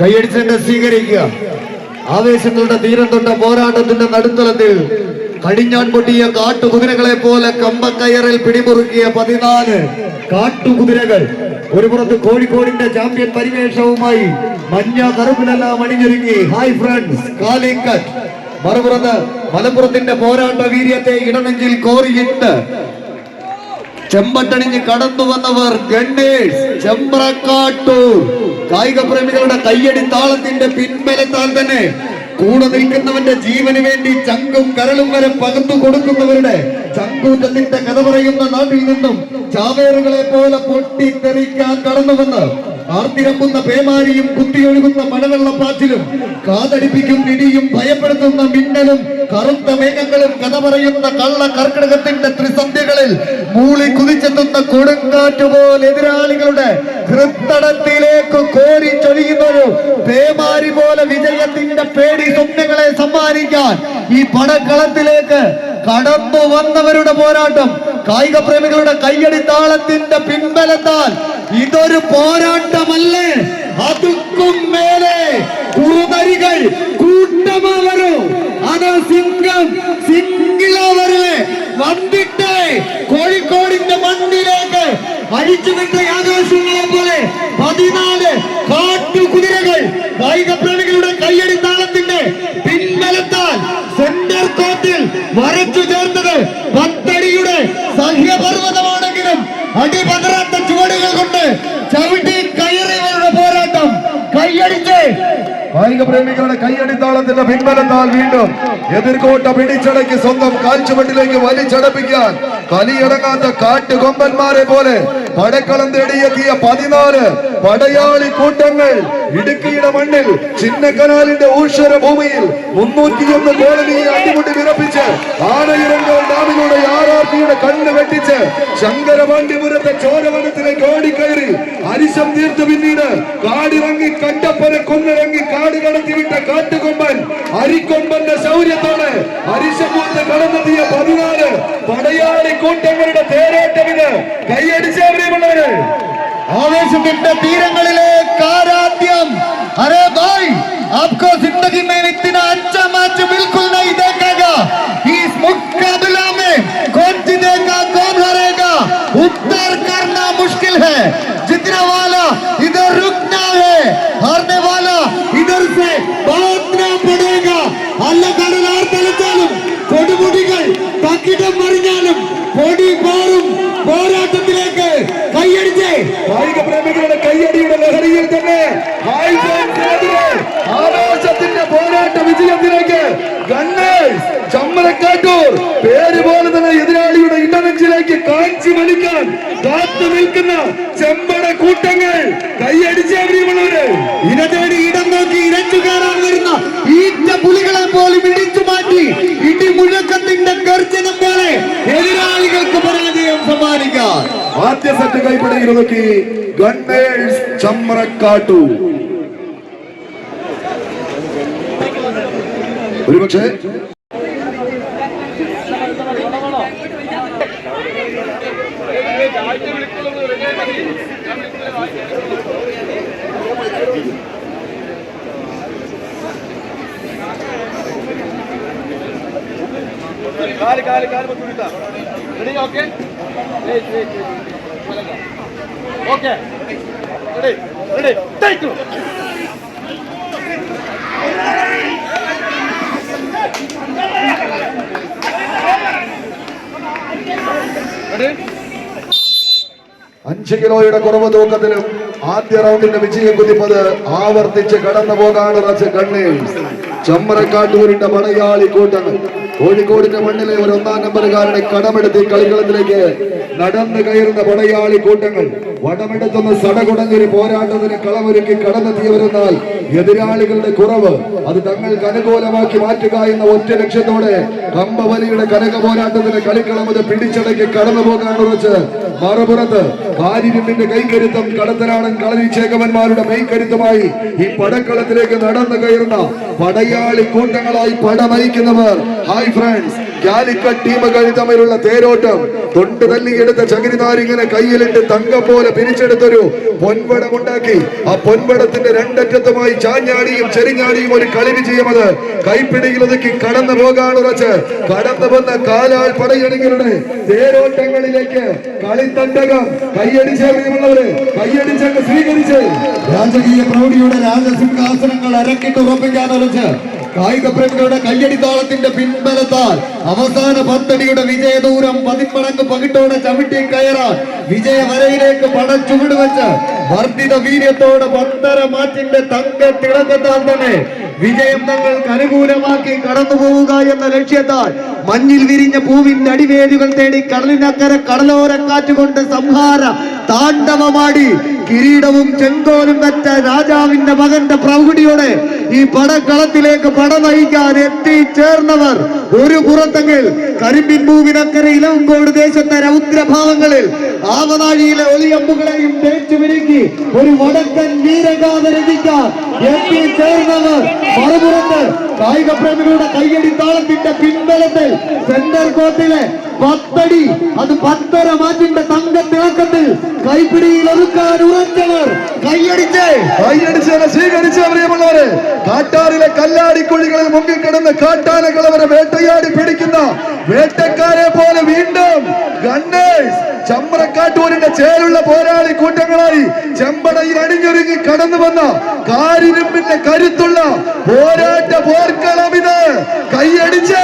കൈയടിച്ചെന്നെ സ്വീകരിക്കുക. ആവേശങ്ങളുടെ തീരം തൊട്ട പോരാട്ടത്തിന്റെ നടുത്തളത്തിൽ കടിഞ്ഞാൻ പൊട്ടിയ കാട്ടുകുതിരകളെ പോലെ കമ്പക്കയറിൽ പിടിമുറുക്കിയ പതിനാല് കാട്ടുകുതിരകൾ. ഒരു പുറത്ത് കോഴിക്കോടിന്റെ ചാമ്പ്യൻ പരിവേഷവുമായി മഞ്ഞ കറുപ്പിലെല്ലാം അണിഞ്ഞൊരുങ്ങി. ഹായ് ഫ്രണ്ട്സ് കാലിക്കറ്റ് മറുപുറത്ത് മലപ്പുറത്തിന്റെ പോരാട്ട വീര്യത്തെ ഇടനെഞ്ചിൽ കോറിയിട്ട് ചെമ്പട്ടണിഞ്ഞ് കടന്നു വന്നവർ ഗണ്ണേഴ്സ് ചെമ്പ്രക്കാട്ടൂർ. കായിക പ്രേമികളുടെ കയ്യടി താളത്തിന്റെ പിൻബലത്താൽ തന്നെ കൂടെ നിൽക്കുന്നവന്റെ ജീവന് വേണ്ടി ചങ്കും കരളും വരെ പകർന്നു കൊടുക്കുന്നവരുടെ ചങ്കൂറ്റത്തിന്റെ കഥ പറയുന്ന നാട്ടിൽ നിന്നും ചാവേറുകളെ പോലെ പൊട്ടിത്തെറിക്കാൻ കടന്നുവന്ന് ആർത്തിരമ്പുന്ന പേമാരിയും കുത്തിയൊഴുകുന്ന മഴവെള്ളപ്പാച്ചിലും കാതടിപ്പിക്കും ഇടിയും ഭയപ്പെടുത്തുന്ന മിന്നലും കറുത്ത മേഘങ്ങളും കഥ പറയുന്ന കള്ള കർക്കിടകത്തിന്റെ ത്രിസന്ധ്യകളിൽ മൂളി കുതിച്ചെത്തുന്ന കൊടുങ്കാറ്റുപോലെ എതിരാളികളുടെ ഹൃത്തടത്തിലേക്ക് കോരി പേമാരി പോലെ വിജയത്തിന്റെ പേടി സ്വപ്നങ്ങളെ സമ്മാനിക്കാൻ ഈ പടക്കളത്തിലേക്ക് കടന്നു വന്നവരുടെ പോരാട്ടം കായിക പ്രേമികളുടെ കയ്യടി താളത്തിന്റെ പിൻബലത്താൽ ഇതൊരു പോരാട്ടമല്ലേ? അതുക്കും മേലെ കൂതരികൾ കൂട്ടമാവരോ. അത് സിംഗം സിംഗിളവരെ വന്നിട്ട് കോഴിക്കോടിന്റെ മണ്ണിലേക്ക് അഴിച്ചുവിട്ട ആകാശങ്ങളെ പോലെ പതിനാല് കാട്ടുകുതിരകൾ കായിക പ്രേമികളുടെ കയ്യടി താളത്തിന്റെ പിൻബലത്താൽ സെന്റർ കോർട്ടിൽ വരച്ചു ചേർത്തത് പത്തടിയുടെ സഹ്യപർവതമാണെങ്കിലും അടിപതറാത്ത ചുവടുകൾ കൊണ്ട് ചവിട്ടി കയറിയവരുടെ പോരാട്ടം കൈയടിച്ച് കായിക പ്രേമികളുടെ കൈയടിത്താളത്തിന്റെ പിൻബലത്താൽ വീണ്ടും എതിർകോട്ട പിടിച്ചടക്കി സ്വന്തം കാൽച്ചുവട്ടിലേക്ക് വലിച്ചടപ്പിക്കാൻ കലിയടങ്ങാത്ത കാട്ടുകൊമ്പന്മാരെ പോലെ പടക്കളം തേടിയെത്തിയ പതിനാല് പടയാളി കൂട്ടങ്ങൾ ഇടുക്കിയുടെ മണ്ണിൽ ചിന്നക്കനാലിന്റെ ഊശ്വര ഭൂമിയിൽ മുന്നൂറ്റിയൊന്ന് കോളനിയെ അടിമുട്ടി വിറപ്പിച്ച് ആനയിറങ്കൽ ഡാമിലൂടെ ആറാർത്തിയുടെ കണ്ണ് വെട്ടിച്ച് ശങ്കരപാണ്ഡ്യപുരത്തെ ചോരവനത്തിലേക്ക് ഓടിക്കയറി അരിശം തീർത്ത് പിന്നീട് കാടിറങ്ങി കണ്ടപ്പനെ കൊന്നിറങ്ങി കാട് കടത്തിവിട്ട കാട്ടുകൊമ്പൻ അരിക്കൊമ്പന്റെ ശൗര്യത്തോടെ അരിശമൂത്ത് കടന്നെത്തിയ പതിനാല് പടയാളി കൂട്ടങ്ങളുടെ തേരോട്ടമിത് കൈയടിച്ചവരെയുള്ളവര് യൂസുഫിന്റെ തീരങ്ങളിലേക്ക് കാരാദ്യം. അരേ ഭായ് ആപ്കോ സിന്ദഗി മേ ഇത്തിന അച്ഛ തന്നെ എതിരാളിയുടെ ഇടനെഞ്ചിലേക്ക് കാഞ്ചി വലിക്കാൻ കാത്തു നിൽക്കുന്ന ചെമ്പട കൂട്ടങ്ങൾ. കൈയടിച്ചവരെയുള്ളവര് ഇര തേടി ഇടം നോക്കി ഇരച്ചു കയറാൻ വരുന്ന ഈറ്റ പുലികളെ പോലും ഇടിച്ചു മാറ്റി. ഇടിമുഴക്കത്തിന്റെ ഗർജനം പോലെ എതിരാളികൾക്ക് പരാജയം സമ്മാനിക്കാൻ. ആദ്യ സെറ്റ് കൈപ്പിടിയിൽ നോക്കി. ഗണ്ണേഴ്സ് ചമ്രക്കാട്ടു. ഒരുപക്ഷെ കാൽ കാൽ കാൽ ready okay okay ready ready take അഞ്ച് കിലോയുടെ കുറവ് തൂക്കത്തിലും ആദ്യ റൗണ്ടിന്റെ വിജയം കുതിപ്പത് ആവർത്തിച്ച് കടന്നു പോകാനുള്ള കണ്ണേ ചമ്മരക്കാട്ടൂരിന്റെ മലയാളി കൂട്ടങ്ങൾ. കോഴിക്കോടിന്റെ മണ്ണിലെ ഒരു ഒന്നാം നമ്പറുകാരുടെ കടമെടുത്ത് കളികളത്തിലേക്ക് നടന്നു കയറുന്ന പടയാളി കൂട്ടങ്ങൾ. വടമെടുത്തുന്ന സടകുടഞ്ഞൊരു പോരാട്ടത്തിന് കളമൊരുക്കി കടന്നെത്തിയവരെന്നാൽ എതിരാളികളുടെ കുറവ് അത് തങ്ങൾക്ക് അനുകൂലമാക്കി മാറ്റുക എന്ന ഒറ്റ ലക്ഷ്യത്തോടെ കമ്പവലിയുടെ കനക പോരാട്ടത്തിന് കളിക്കളം അത് പിടിച്ചടക്കി കടന്നു പോകാൻ ഉറച്ച് മറുപുറത്ത് കാരിരുമ്പിന്റെ കൈക്കരുത്തും കടത്തനാടൻ കളരിച്ചേകവന്മാരുടെ മെയ്ക്കരുത്തുമായി ഈ പടക്കളത്തിലേക്ക് നടന്നു കയറുന്ന പടയാളി കൂട്ടങ്ങളായി പടമയക്കുന്നവർ. ഹായ് ഫ്രണ്ട്സ് കാലിക്കറ്റ് ടീമുകൾ തമ്മിലുള്ള തേരോട്ടം. തൊണ്ട് തല്ലിയെടുത്ത ചകിരിനാരിങ്ങനെ കയ്യിലിട്ട് തങ്ക പോലെ പിരിച്ചെടുത്തൊരു പൊൻപടമുണ്ടാക്കി ആ പൊൻപടത്തിന്റെ രണ്ടറ്റത്തുമായി ചാഞ്ഞാടിയും ചെരിഞ്ഞാടിയും ഒരു കളി വിജയമത് കൈപ്പിടിയിൽ ഒതുക്കി കടന്നു പോകാൻ ഉറച്ച്. കടന്നു വന്ന കാലാൽ പടയണികളുടെ തേരോട്ടങ്ങളിലേക്ക് കളിത്തണ്ടകം. കൈയടിച്ചവരെ കൈയടിച്ചങ്ങ് സ്വീകരിച്ച്. രാജകീയ പ്രൗഢിയുടെ രാജസിംഹാസനങ്ങൾ അരക്കിട്ട് ഉറപ്പിക്കാൻ ഉറച്ച്. കായിക പ്രേമികളുടെ കയ്യടിത്താളത്തിന്റെ പിൻബലത്താൽ അവസാന പത്തടിയുടെ വിജയദൂരം പതിമടങ്ങ് പകിട്ടോടെ ചവിട്ടി കയറാൻ വിജയ വരയിലേക്ക് പടച്ചുവിട് വെച്ച് വർദ്ധിത വീര്യത്തോടെ പത്തര മാറ്റിന്റെ തങ്ക തിളക്കത്താൽ തന്നെ വിജയം തങ്ങൾക്ക് അനുകൂലമാക്കി കടന്നു പോവുക എന്ന ലക്ഷ്യത്താൽ മഞ്ഞിൽ വിരിഞ്ഞ പൂവിന്റെ അടിവേരുകൾ തേടി കടലിനക്കര കടലോര കാറ്റുകൊണ്ട് സംഹാര താണ്ഡവമാടി കിരീടവും ചെങ്കോലും വെച്ച രാജാവിന്റെ മകന്റെ പ്രൗഢിയോടെ ഈ പടക്കളത്തിലേക്ക് പട നയിക്കാൻ എത്തിച്ചേർന്നവർ ഒരു പുറത്തെങ്കിൽ കരിമ്പിൻ പൂവിനക്കര ഇലവുങ്കോട് ദേശത്തെ രൗദ്രഭാവങ്ങളിൽ ആവനാഴിയിലെ ഒലിയമ്പുകളെയും തേച്ചു വിരുക്കി ഒരു വടക്കൻ വീരഗാഥ രചിക്കാൻ എത്തിച്ചേർന്നവർ മറുപുറത്ത് കായിക പ്രേമികളുടെ കയ്യടി താളത്തിന്റെ പിൻബലത്തിൽ സെന്റർ കോർട്ടിലെ പത്തടി അത് പത്തര മാറ്റിന്റെ തങ്ക തിളക്കത്തിൽ കൈപ്പിടിയിൽ ഒതുക്കാൻ ഉറച്ചവർ കൈയടിച്ച്. കൈയടിച്ചവരെ സ്വീകരിച്ച പ്രിയമുള്ളവരെ കാട്ടാറിലെ കല്ലാടിക്കുഴികളിൽ മുങ്ങിക്കിടന്ന് കാട്ടാനകളവരെ വേട്ടയാടി പിടിക്കുന്ന വേട്ടക്കാരെ പോലെ വീണ്ടും ഗണ്ണേഴ്സ് ചമ്രക്കാട്ടൂരിന്റെ ചേലുള്ള പോരാളി കൂട്ടങ്ങളായി ചെമ്പടയിൽ അണിഞ്ഞൊരുങ്ങി കടന്നു വന്ന കാരിരുമ്പിന്റെ കരുത്തുള്ള പോരാട്ട പോർക്കളം കൈയടിച്ച്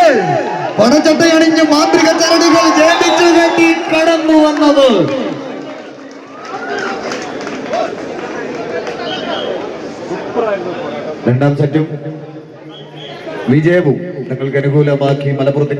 പടച്ചട്ടയണിഞ്ഞ് മാന്ത്രിക ചരടുകൾ ജയിച്ചു കെട്ടി കടന്നു വന്നത്. രണ്ടാം സെറ്റും വിജയവും. തങ്ങൾക്ക് അനുകൂലമാക്കി മലപ്പുറത്ത്